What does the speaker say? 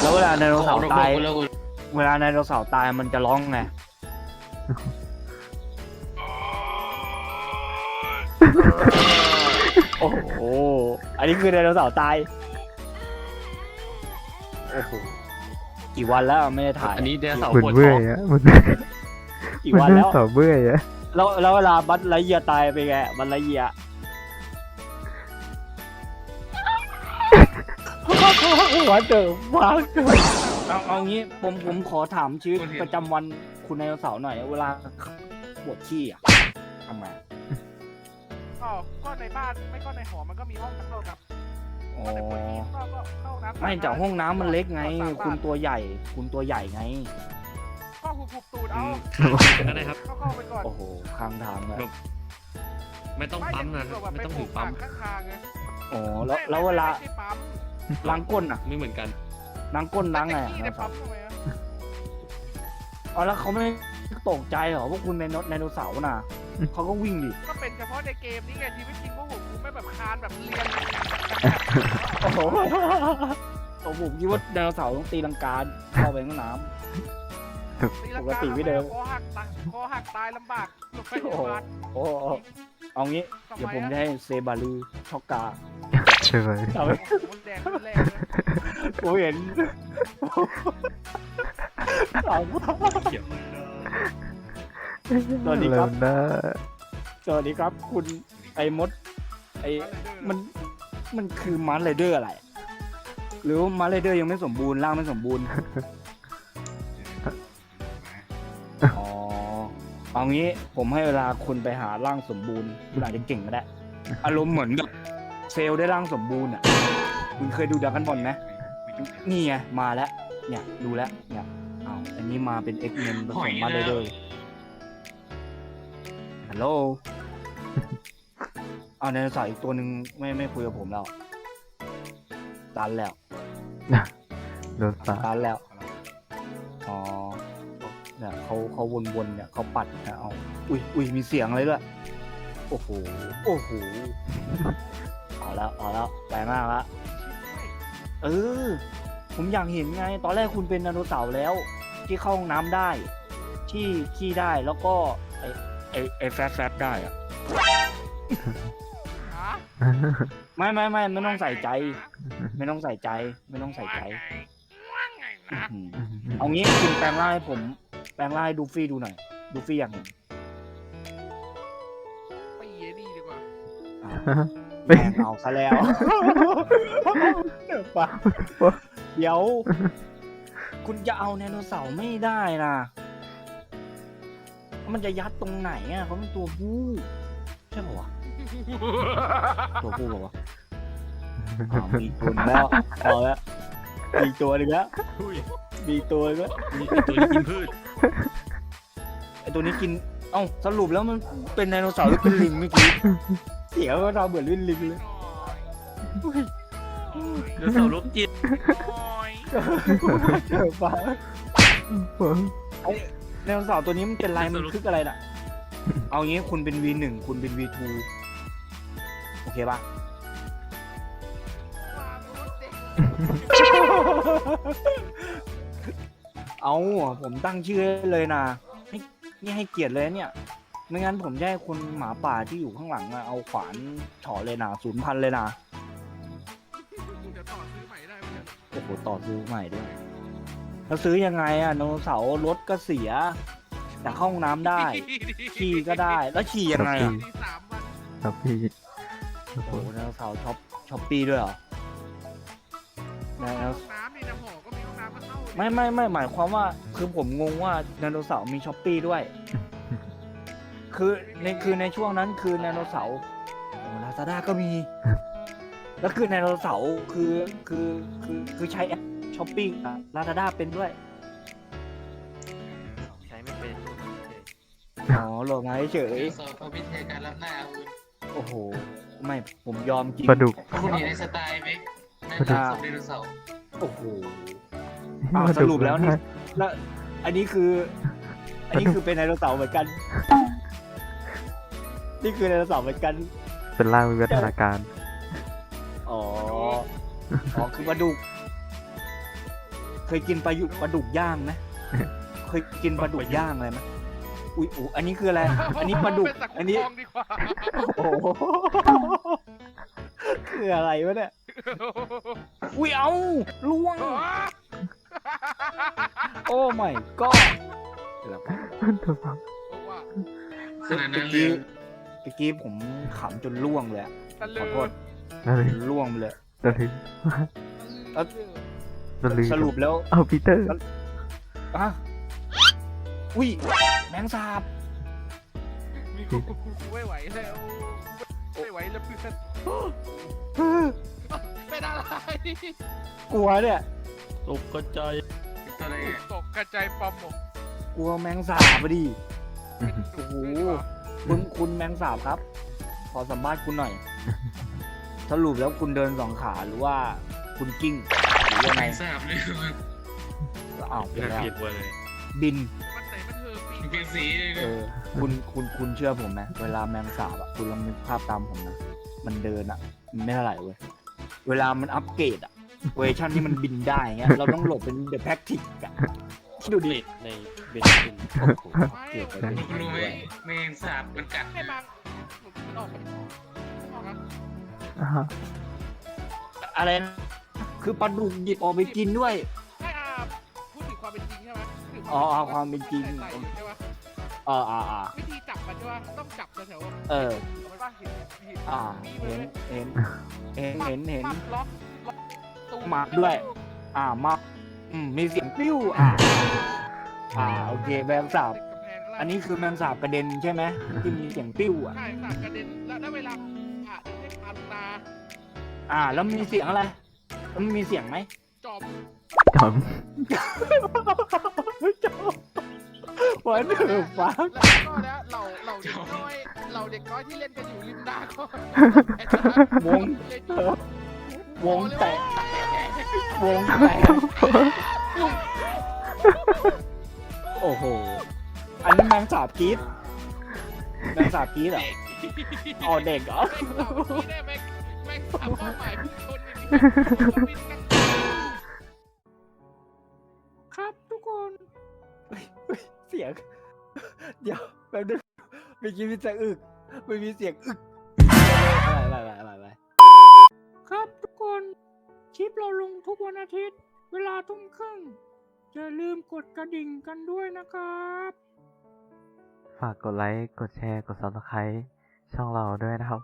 แล้วเวลาไดโนเสาร์โอ้โหตายแล้วคุณเวลาไดโนเสาร์ตายมันจะร้องไง โอ้โห อันนี้คือไดโนเสาร์ตาย โอ้โห กี่วันแล้วไม่ได้ถ่าย อันนี้เดนเสาร์เหมือนปวดเบื่ท้อองอะเหมือนกี่เหมือวันนเรื่แล้องวสาวเบื่ออะแล้วแล้วเวลาบัตไลเยียตายไปนไงบัตไลเยีย วันเดิมวันเดิมเอาเอางี้ผมผมขอถามชีวิตประจำวันคุณไดโนเสาร์หน่อย เวลาปวดขี้อะทำไงอ๋อก็ในบ้านไม่ก็ในหอมันก็มีห้องน้ำครับอ๋อก็ในปวดที่ก็ก็เข้าห้องน้ำไม่แต่ห้องน้ำมันเล็กไง คุณตัวใหญ่ คุณตัวใหญ่ไง ก็หุบหุบตูดเอาก็ได้ครับก็เข้าไปก่อนโอ้โหข้างทางเลยไม่ต้องปั๊มนะเดี๋ยวไม่ต้องถึงปั๊มข้างทางไงอ๋อแล้วแล้วเวลา ไม่ใช่ปั๊ม ล้างก้นอะไม่เหมือนกัน ล้างก้นล้างไงแต่ขี้ในอะปั๊มทำไมอะอ๋อแล้วเขาไม่ตกใจเหรอพวกคุณในไดโนเสาร์น่ะเขาก็วิ่งดิก็เป็นเฉพาะในเกมนี่ไงชีวิตจริงพวกผมกูไม่แบบคานแบบเรียนโอ้โหผมผมคิดว่าไดโนเสาร์ต้องตีลังกาเข้าไปในห้องน้ปกติไม่เดิมคอหักตายคอหักตายลำบากลงไปโรงพยาบาลำโอ้โหเอางี้เดี๋ยวผมจะให้เซบาลูช็อกกาใช่ไหมเอาไปมดแดงมดแรงเลยผมเห็นเอาเกี่ยวสวัสดีครับแล้วนะสวัสดีครับคุณไอ้มด ไอ้มันมันคือมาร์ไรเดอร์อะไร หรือว่ามาร์ไรเดอร์ยังไม่สมบูรณ์ร่างไม่สมบูรณ์ อ๋อ เอางี้ผมให้เวลาคุณไปหาร่างสมบูรณ์คุณอาจจะเก่งก็ได้ อารมณ์เหมือนกับ เซลล์ได้ร่างสมบูรณ์อะคุณเคยดูดรากันบอลไหมนี่ไงมาแล้วเนี่ยดูแล้วเนี่ยเอาอันนี้มาเป็น X Men ผสมมาเลยเลยฮัลโหลเอาไดโนเสาร์อีกตัวหนึ่งไม่ไม่คุยกับผมแล้วตันแล้วโดนสาตันแล้วอ๋อเนี่ยเขาเขาวนๆเนี่ยเขาปัดเนี่ยเอาอุ้ยอุ้ยมีเสียงเลยด้วยโอ้โหโอ้โหเอา แล้วเอาแล้วแปลงมากแล้วเออ ผมอยากเห็นไง ตอนแรกคุณเป็นไดโนเสาร์แล้ว ที่เข้าห้องน้ำได้ ที่ขี้ได้แล้วก็ไอไอไอแฟบแฟบได้อะฮะไม่ไม่ไม่ไม่ต้องใส่ใจ ไม่ต้องใส่ใจ ไม่ต้องใส่ใจว่าไงนะอื้อหือเอางี้คุณแปลงร่างให้ผม แปลงร่างให้ดูฟี่ดูหน่อยดูฟี่อยากเห็นไปเยนี่ดีกว่า อะแม่งเอาซะแล้วเดี๋ยวปะเดี๋ยว คุณจะเอาไดโนเสาร์ไม่ได้นะมันจะยัดตรงไหนอะเขาเป็นตัวผู้ใช่ป่าวะตัวผู้บอกว่าอ่ามีตัวหนึงแล้วเอาแล้วมีตัวหนึงแล้วอุ้ยมีตัวหนึงแล้วมีตัวนี้กินพืชไอตัวนี้กินเอ้าสรุปแล้วมันเป็นไดโนเสาร์หรือเป็นลิงเมื่อกี้ เสียงก็เราเหมือนลิงลิงเลยเดนเสาร์ลบจิตเจอปะไดโนเสาร์ตัวนี้มันเป็นลายมันคึกอะไรน่ะ เอางี้คุณเป็น V1 คุณเป็น V2 โอเคปะเอาผมตั้งชื่อให้เลยนะให้นี่ให้เกียรติเลยเนี่ย ไม่งั้นผมจะให้คนหมาป่าที่อยู่ข้างหลังอะเอาขวานเฉาะเลยนะศูนย์พันเลยนะเดี๋ยวต่อซื้อใหม่ได้ไหมเนี่ยโอ้โหต่อซื้อใหม่ด้วยแล้วซื้อยังไงอะไดโนเสาร์รถก็เสียแต่เข้าห้องน้ำได้ ขี่ก็ได้แล้วขี่ยังไงอะที่สามวันครับพี่โอ้โหไดโนเสาร์ช็อปช็อปปี้ด้วยเหรอไดโนห้องน้ำนี่นะหอก็มีห้องน้ำก็เข้าไม่ไม่ไม่หมายความว่าคือผมงงว่าไดโนเสาร์มีช้อปปี้ด้วย คือในคือในช่วงนั้นคือไดโนเสาร์โอ้ลาซาด้าก็มี แล้วคือไดโนเสาร์คือคือคือคือใช้แอปช้อปปี้ลาซาด้าเป็นด้วยใช้ไม่เป็นอ๋อโหลดมาเฉยสอบวิธีการรับหน้าอาวุธๆโอ้โห ไม่ผมยอมจริง ปลาดุก คุณอยู่ในสไตล์ไหมนั่นปคืลาอดุกศพไดโนเสาร์โอ้โห อ้าวสรุปแล้วนี่ แล้วอันนี้คือ อันนี้คือเป็นไดโนเสาร์เหมือนกัน นี่คือไดโนเสาร์เหมือนกัน เป็นร่างวิวัฒนาการ อ๋อ อ๋อคือปลาดุก เคยกินปลายุปลาดุกย่างไหมเคยกินปลาดุกย่างอะไรไหมอุ้ยอูอันนี้คืออะไร อันนี้ปลาดุก เป็นสักอันนี้ทองดีกว่าโอ้โหคืออะไรวะเนี่ย อุ้ยเอาล่วง โอ้ไม่ก็ เดี๋ยวก่อนถูกต้องว่าขนาดนั้นเมื่อเลกี้ย เมื่อกี้ผมขำจนล่วงเลยอะตะขลืออโทษนั่นเลยล่วงไปเลย นั่นเลยแล้ว นั่นเลยสรุปแล้วเอาปีเตอร์อะอุ้ยแมงสาบมีกูกูกูไม่ไหวแล้วไม่ไหวแล้วเพื่อนเป็นอะไรกลัวเนี่ย ตกกระจายตัวอะไรอะตกกระจายปอมหมกกลัวแมงสาบพอดีโอ้โห คุณคุณแมงสาบครับ ขอสัมภาษณ์คุณหน่อย สรุปแล้วคุณเดินสองขาหรือว่าคุณกิ้งหรือยังไงไม่ทราบเลยอ้าวเป็นน่าแล้วเกลียดเว่าเลยบิน มันไหนมันเธอปีมันเป็นสีเลยเออคุณคุณคุณเชื่อผมไหมเวลาแมงสาบอะคุณลองนึกภาพตามผมนะมันเดินอะมันไม่เท่าไหร่เว้ยเวลามันอัปเกรดอะเวอร์ชันที่มันบินได้เงี้ยเราต้องหลบเป็นเดอะแพ็กทิกอะคิ ดดูดิเด็ดในเบนซินโอ้โหอัปเกรดไปเป็นลูกรู้ไหมแมงสาบมันกัดให้บางมันออกไปออกนะอ่าฮะอะไรนะคือปลาดุกหยิบออกไปกินด้วย ให้อาพูดถึงความเป็นจริงใช่ไหมพูดถึงอ๋อเอาความเป็นจริง ใส่ๆใช่ปะเอออ่าอ่าวิธีจับมันใช่ปะต้องจับแถวๆเออเอาไว้ว่าเห็นเห็นอ่า มีเห็นเลยเห็น เห็น เห็น เห็น ปักล็อกล็อกตูมาด้วย อ่ามา อืมมีเสียงปิ้วอ่าอ่าโอเคแมงสาบติดกำแพงแล้วอันนี้คือแมงสาบกระเด็นใช่ไหมที่มีเสียงปิ้วอะ ใช่สาดกระเด็นแล้วแล้วเวลาอะให้พาลงนาอ่า แล้วมีเสียงอะไรแล้วมันมีเสียงไหมจอบจอมวันเดือฟ้าแล้วก็แล้วเหล่าเหล่าเด็กน้อยเหล่าเด็กน้อยที่เล่นกันอยู่ริมนาก็วงเล่นวงแตก วงแตกโอ้โห อันนี้แมงสาบกรีดแมงสาบกรีดเหรออ๋อเด็กเหรอ แม่งแม่งแม่งทำความหมายผิดคนอย่างนี้ครับทุกคน เสียง เดี๋ยวแป๊บนึงเมื่อกี้มีเสียงอึกไม่มีเสียงอึกอะไรอะไรอะไร ลิปเราลงทุกวันอาทิตย์ เวลาทุ่มครึ่งอย่าลืมกดกระดิ่งกันด้วยนะครับ ฝากกดไลค์ กดแชร์ กด subscribe ช่องเราด้วยนะครับ